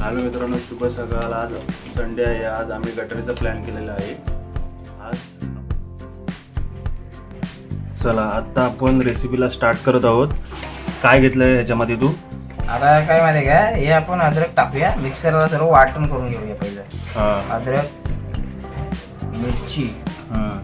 Hello मित्रांनो शुभ सकाळ. आज संडे आहे. आज आम्ही गटरीचा प्लॅन केलेला आहे. आज चला आता आपण रेसिपीला स्टार्ट करत आहोत. काय घेतलंय ह्याच्यामध्ये तू? आता काय माहिती का? हे आपण अद्रक टाकूया. मिक्सरला सर्व वाटण करून घेऊया पहिलं. हा. अद्रक मिरची. हा.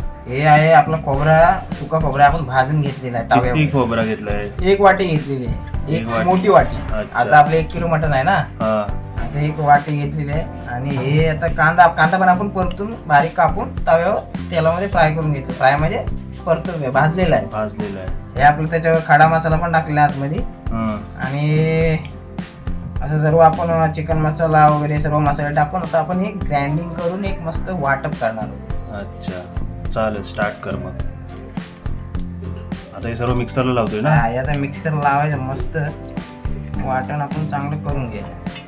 आहे आपला खोबरा सुका खोबरा आपण भाजून घेतलेला आहे किती तव्यावर. खोबरा घेतलाय? एक वाटी घेतलेली आहे. एक वाटी. मोठी वाटी. अच्छा. आता आपलं एक किलो मटन आहे ना? हा. आता एक वाटी घेतलेली आहे. आणि हे आता कांदा कांदा पण आपण परतून बारीक कापून तव्यावर तेलामध्ये फ्राय करून घेतलं फ्राय म्हणजे परतून भाजलेला आहे. भाजलेला आहे. हे आपलं त्याच्यावर खडा मसाला पण टाकलेला आहे आतमध्ये. हा. आणि असं सर्व आपण चिकन मसाला वगैरे सर्व मसाले टाकून आता आपण एक ग्राइंडिंग करून एक मस्त वाटप करणार आहोत. अच्छा. चालेल स्टार्ट कर मग. आता हे सर्व मिक्सरला लावतोय ना? हा, हे आता मिक्सर लावायचं मस्त. वाटण आपण चांगलं करून घ्यायचं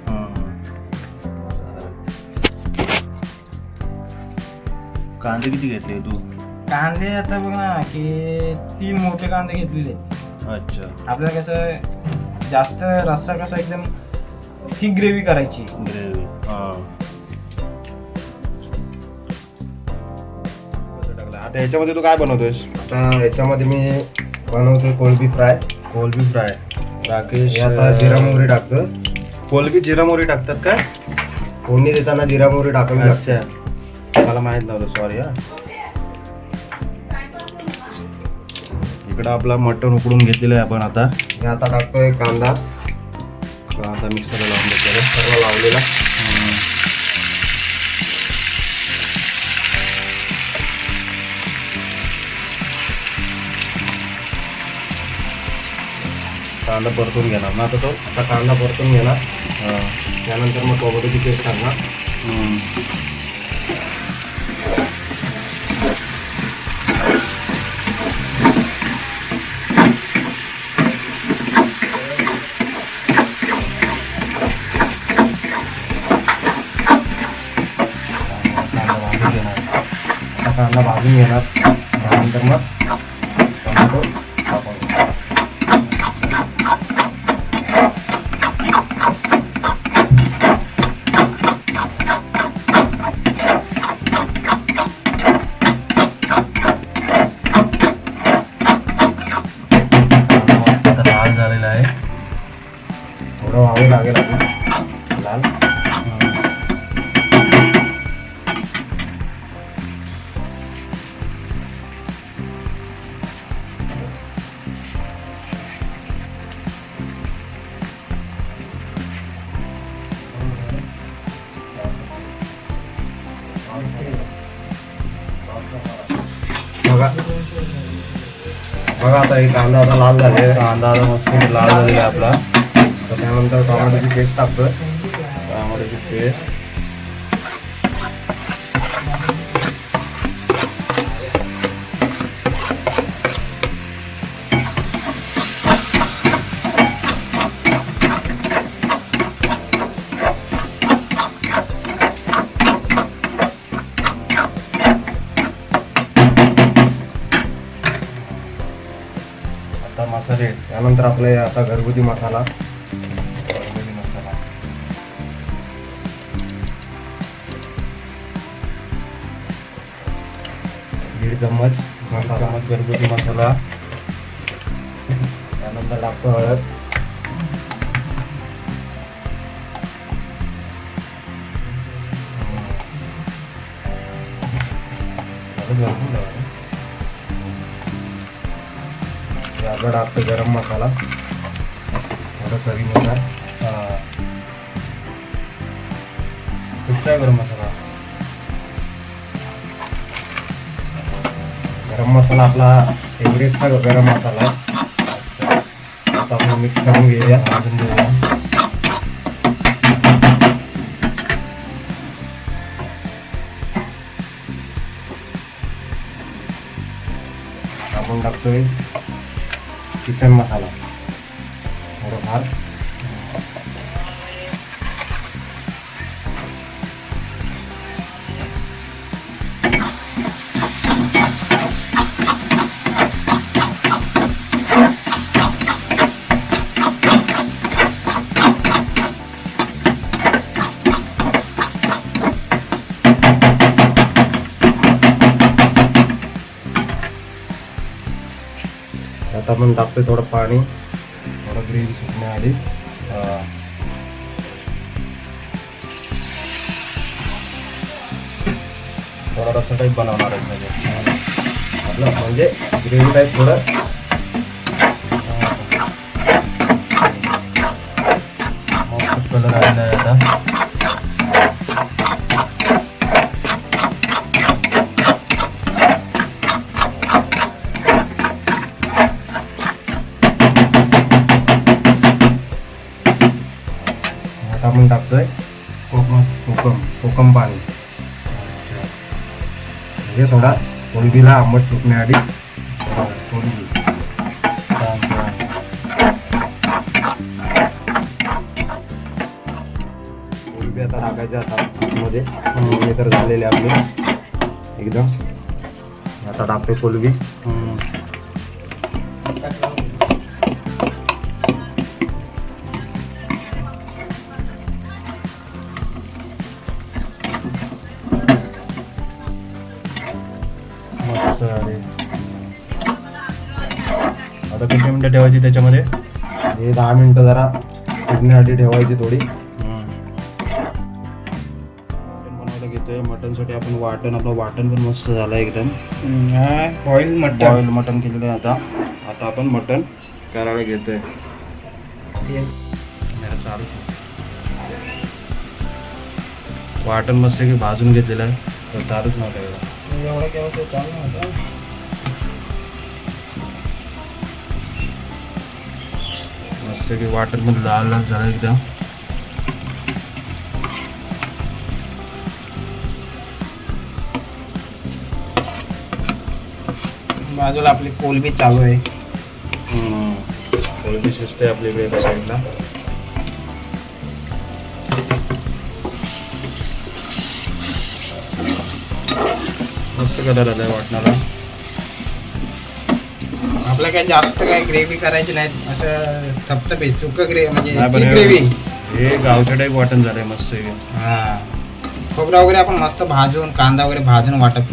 कांदे किती घेतले तू? कांदे आता बघ ना की तीन मोठे कांदे घेतलेले. अच्छा. आपल्याला कसं जास्त रस्सा कसा एकदम थिक ग्रेव्ही करायची. ग्रेव्ही आता ह्याच्यामध्ये तू काय बनवतोयस? आता याच्यामध्ये मी बनवतोय कोळंबी फ्राय. कोलबी फ्राय. राकेश हे आता जिरा मोहरी टाकतो कोलबी जिरा मोहरी टाकतात काय? फोडणी देताना जिरा मोहरी टाकावी लागते माहीत नव्हतं सॉरी हा. इकडं आपला मटण उकडून घेतलेलं आहे आपण आता. मी आता टाकतोय कांदा. आता मिक्सरला लावून देतो. सर्व लावलेला. कांदा परतून घेणार ना आता तो? आता कांदा परतून घेणार. हा. त्यानंतर मग टोमॅटोची पेस्ट टाकणार हम्म. कांदा भाजून घेणार आता कांदा भाजून घेणार त्यानंतर मग टोमॅटो टाकून कांदा मस्त आता लाल झालेला आहे थोडं व्हावं लागेल अजून लाल बघा आता हे कांदा आता लाल झाले कांदा आता मस्त लाल झालेला आहे आपला. तर त्यानंतर टोमॅटोची पेस्ट टाकतोय. टोमॅटोची पेस्ट मसाले त्यानंतर आपले आता घरगुती मसाला. घरगुती मसाला. दीड चम्मच मसाला. घरगुती मसाला. त्यानंतर टाकतो हळद. हळद भरपूर लावा. याचा गरम मसाला. थोडं करी मसाला कुठचा गरम मसाला? गरम मसाला आपला एव्हरेस्टचा गरम मसाला. आता आपण मिक्स करून घेऊया भाजून घेऊया. आपण टाकतोय. किचन मसाला थोडंफार आता आपण टाकतोय थोडं पाणी थोडं ग्रेव्ही सुटण्याआधी अं, थोडा रस्सा टाईप बनवणार आहे म्हणजे आपलं म्हणजे ग्रेव्ही टाईप थोडं मस्त कलर आलेला आहे कोकम पाणी म्हणजे थोडा कोलबीला आंबट सुटण्याआधी कोलबी कोलबी आता टाकायचे आता आतमध्ये. हे तर झालेले आपले. एकदम. आता टाकतोय कोलबी आहे आता किती मिनिटं ठेवायची त्याच्यामध्ये? हे दहा मिनिटं जरा शिजण्यासाठी ठेवायची थोडी. बनवायला घेतोय. मटनसाठी आपण वाटण आपलं वाटण पण मस्त झालं एकदम. बॉईल मटन बॉईल मटन केलेलं आहे आता. आता आपण मटन करायला घेतोय. चालू. वाटण मस्त की भाजून घेतलेलं आहे. तर चालूच नव्हतं एवढं. केलं ते चालू नव्हतं मस्त की वाटण पण लाल लाल झालं एकदम. बाजूला आपली कोलबी चालू आहे. कोळंबी शिजते इकडे एका साईडला कलर आलाय वाटणाला आपलं काय जास्त काय ग्रेव्ही करायची नाही असं थपथपे सुक ग्रेव्ही म्हणजे नाही, पण हे- ग्रेव्ही हे गावच्या टाईप वाटण झालंय मस्त हे. हा. खोबरा वगैरे आपण मस्त भाजून कांदा वगैरे भाजून वाटप.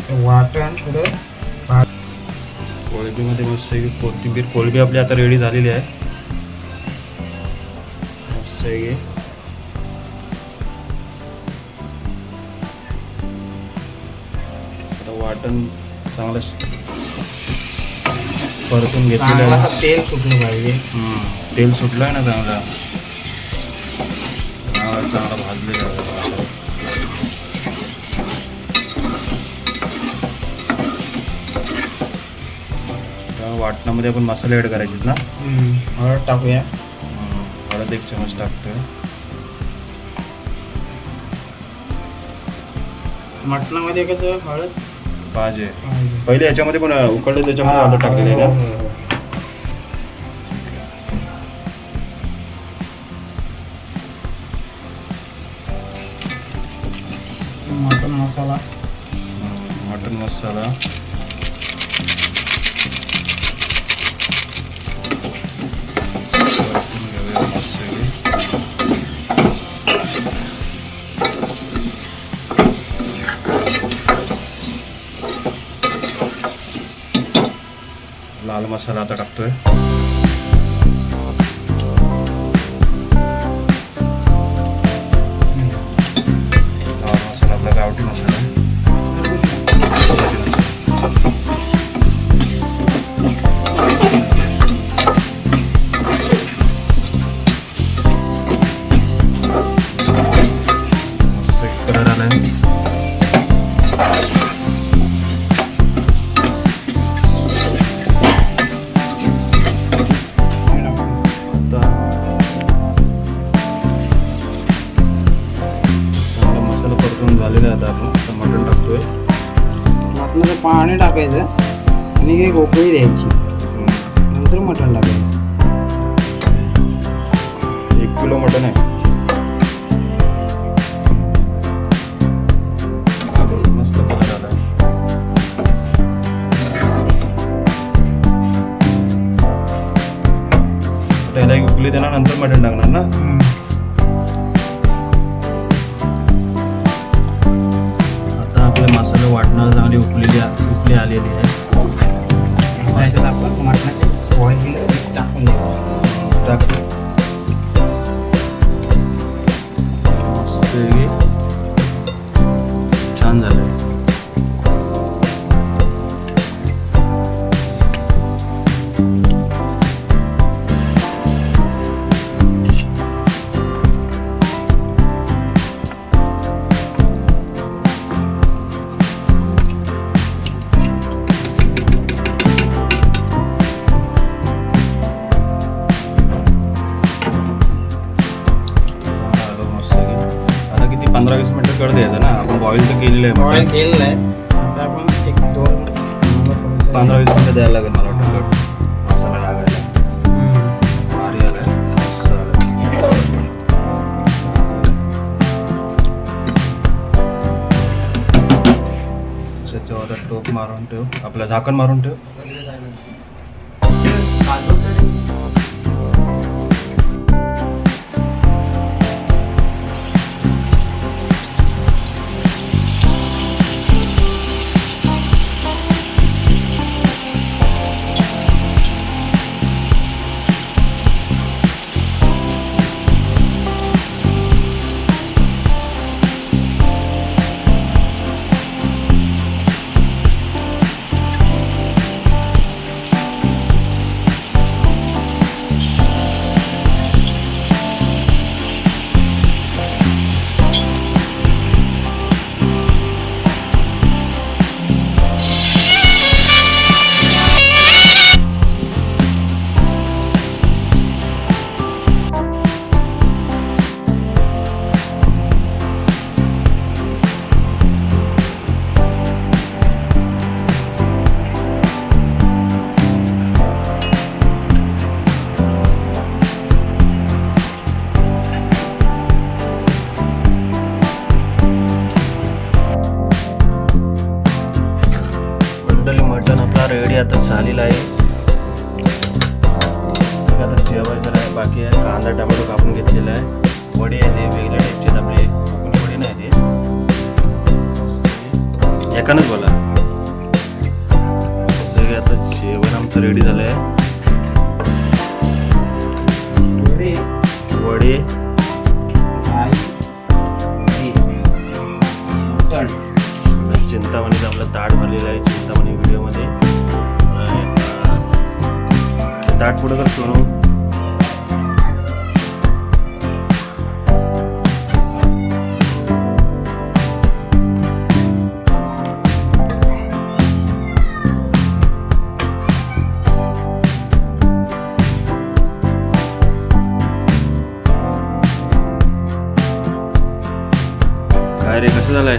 ते वाटण थोडं भाज कोळंबीमध्ये मस्त आहे की कोथिंबीर कोळंबी आपली आता रेडी झालेली आहे. मस्त आहे की वाटण चांगलं परतून घेतलेलं चांगलं आहे. असं तेल सुटलं पाहिजे. हम्म. तेल सुटलं आहे ना चांगलं. चांगलं चांगलं भाजलेलं आहे. वाटणामध्ये आपण मसाले ॲड करायचे ना? हळद टाकूया. हम्म. हळद एक चमच टाकतोय. मटणामध्ये कसं हळद? पाहिजे. पहिले याच्यामध्ये पण उकळले त्याच्यामध्ये हळद टाकलेली आहे ना? मसाला आता टाकतोय झालेला आहे आता आपण. मटण टाकतोय. मटणाचं पाणी टाकायचं आणि एक उकळी द्यायची. नंतर मटण टाकायचं. एक किलो मटण आहे. त्याला एक उकली देणार नंतर मटण टाकणार ना? वाटणार चांगली उकलेली उकली आलेली आहे. आपण मटणाचे केले पीस टाकून केलेलं आहे केलेलं आहे आता आपण एक दोन पंधरा वीस मिनिटं द्यायला लागेल मला वाटतं. मसाला लागायला. भारी आलाय. त्याच्यावर टोप मारून ठेव. आपलं झाकण मारून ठेव. आता झालेला आहे. आता जेवायचं आहे. बाकी आहे कांदा टमाटो कापून घेतलेला आहे. वडे आहे ते वेगळ्या टाईपचे आपले. कोकणी वडे नाही ते मस्त. एकानंच बोला. सगळे आता जेवण आमचं रेडी झालं आहे वडे, पुढं कर सोनू काय रे कसं झालंय.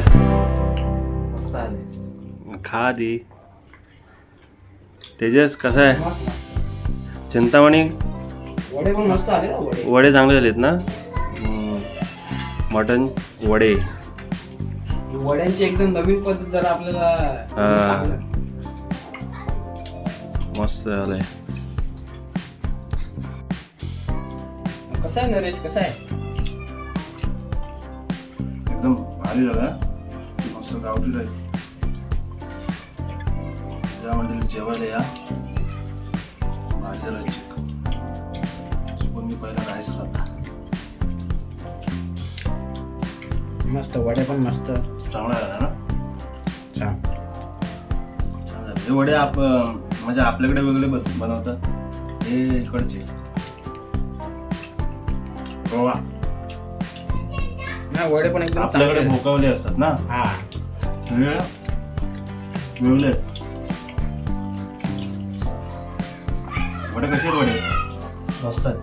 खा आधी तेजस कसं आहे. चिंतामणी? वडे पण मस्त आले ना वडे. वडे चांगले झालेत ना. मटन वडे. वड्यांची एकदम नवीन पद्धत जरा आपल्याला. मस्त झालंय. कसं आहे नरेश कसं आहे? एकदम भारी झालं मस्त गावठी जेवायला या. मी पहिला राईस खाता मस्त वडे पण मस्त. चांगला झाला ना? छान. छान हे वडे आप म्हणजे आपल्याकडे वेगळे बन- बनवतात. हे इकडचे. गोवा. हा वडे पण एकदम आपल्याकडे. भोकावले असतात ना? हा. वेगळे वेगळे वडे कसे